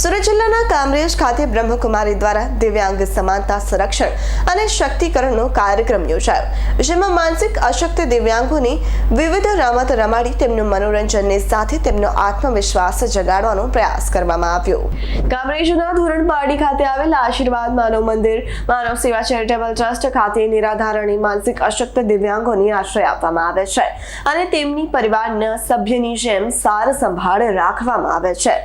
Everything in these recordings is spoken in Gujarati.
સુરત જિલ્લાના કામરેજ ખાતે બ્રહ્મકુમારી દ્વારા દિવ્યાંગ સમાનતા સંરક્ષણ અને શક્તિકરણનો કાર્યક્રમ યોજાયો, જેમાં માનસિક અશક્ત દિવ્યાંગોની વિવિધ રમત રમાડી તેમનું મનોરંજનની સાથે તેમનો આત્મવિશ્વાસ જગાડવાનો પ્રયાસ કરવામાં આવ્યો. કામરેજના ધોરણ પાડી ખાતે આવેલા આશીર્વાદ માનવ મંદિર, માનવ સેવા ચેરિટેબલ ટ્રસ્ટ ખાતે નિરાધારણી માનસિક અશક્ત દિવ્યાંગોની આશ્રય આપવામાં આવે છે અને તેમની પરિવારના સભ્યની જેમ સાર સંભાળ રાખવામાં આવે છે.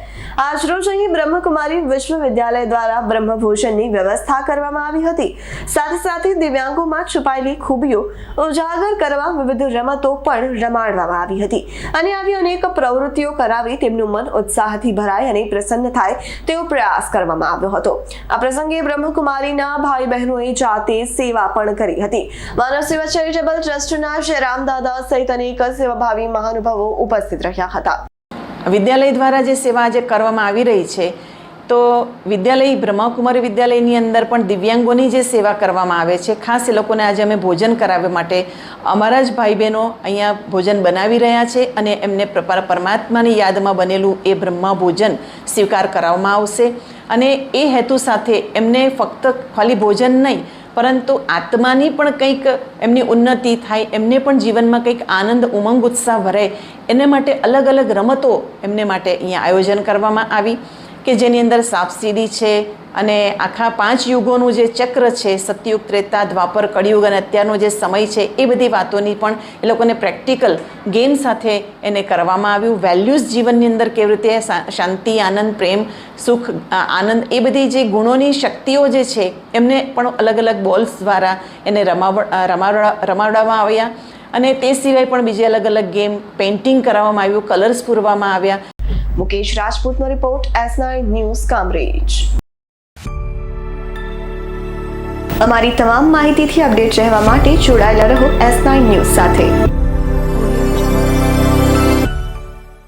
આજરોજ અહીં બ્રહ્મકુમારી વિશ્વવિદ્યાલય દ્વારા બ્રહ્મભૂષણની વ્યવસ્થા કરવામાં આવી હતી. સાથે સાથે દિવ્યાંગોમાં છુપાયેલી ખૂબીઓ ઉજાગર કરવા વિવિધ રમતો પણ રમાડવામાં આવી હતી. અને આવી અનેક પ્રવૃત્તિઓ કરાવી તેમનું મન ઉત્સાહથી ભરાય અને પ્રસન્ન થાય તેવો પ્રયાસ કરવામાં આવ્યો હતો. આ પ્રસંગે બ્રહ્મકુમારીના ભાઈ બહેનોએ જાતે સેવા પણ કરી હતી. માનવ સેવા ચેરિટેબલ ટ્રસ્ટના શ્રી રામદાદા સહિત અનેક સેવાભાવી મહાનુભાવો ઉપસ્થિત રહ્યા હતા. વિદ્યાલય દ્વારા જે સેવા આજે કરવામાં આવી રહી છે, તો વિદ્યાલય, બ્રહ્માકુમારી વિદ્યાલયની અંદર પણ દિવ્યાંગોની જે સેવા કરવામાં આવે છે. ખાસ એ લોકોને આજે અમે ભોજન કરાવવા માટે અમારા જ ભાઈ બહેનો અહીંયા ભોજન બનાવી રહ્યા છે અને એમને પ્રપાર પરમાત્માની યાદમાં બનેલું એ બ્રહ્મા ભોજન સ્વીકાર કરાવવામાં આવશે. અને એ હેતુ સાથે એમને ફક્ત ખાલી ભોજન નહીં પરંતુ આત્માની પણ કંઈક એમની ઉન્નતિ થાય, એમને પણ જીવનમાં કંઈક આનંદ, ઉમંગ, ઉત્સાહ ભરે એને માટે અલગ અલગ રમતો એમને માટે અહીંયા આયોજન કરવામાં આવી. કે જેની અંદર સાપસીડી છે અને આખા પાંચ યુગોનું જે ચક્ર છે, સતયુગ ત્રેતા દ્વાપર કળિયુગ અને અત્યારનો જે સમય છે, એ બધી વાતોની પણ એ લોકોને પ્રેક્ટિકલ ગેમ સાથે એને કરવામાં આવ્યું. વેલ્યુઝ જીવનની અંદર કેવી રીતે શાંતિ, આનંદ, પ્રેમ, સુખ આનંદ એ બધી જે ગુણોની શક્તિઓ જે છે, એમને પણ અલગ અલગ બોલ્સ દ્વારા એને રમાવ રમાવડા રમાવડાવવામાં આવ્યા. અને તે સિવાય પણ બીજી અલગ અલગ ગેમ, પેઇન્ટિંગ કરાવવામાં આવ્યું, કલર્સ પૂરવામાં આવ્યા. મુકેશ રાજપૂતનો રિપોર્ટ એસ ન્યૂઝ કામરેજ. અમારી તમામ માહિતીથી અપડેટ રહેવા માટે જોડાયેલા રહો એસ ન્યૂઝ સાથે.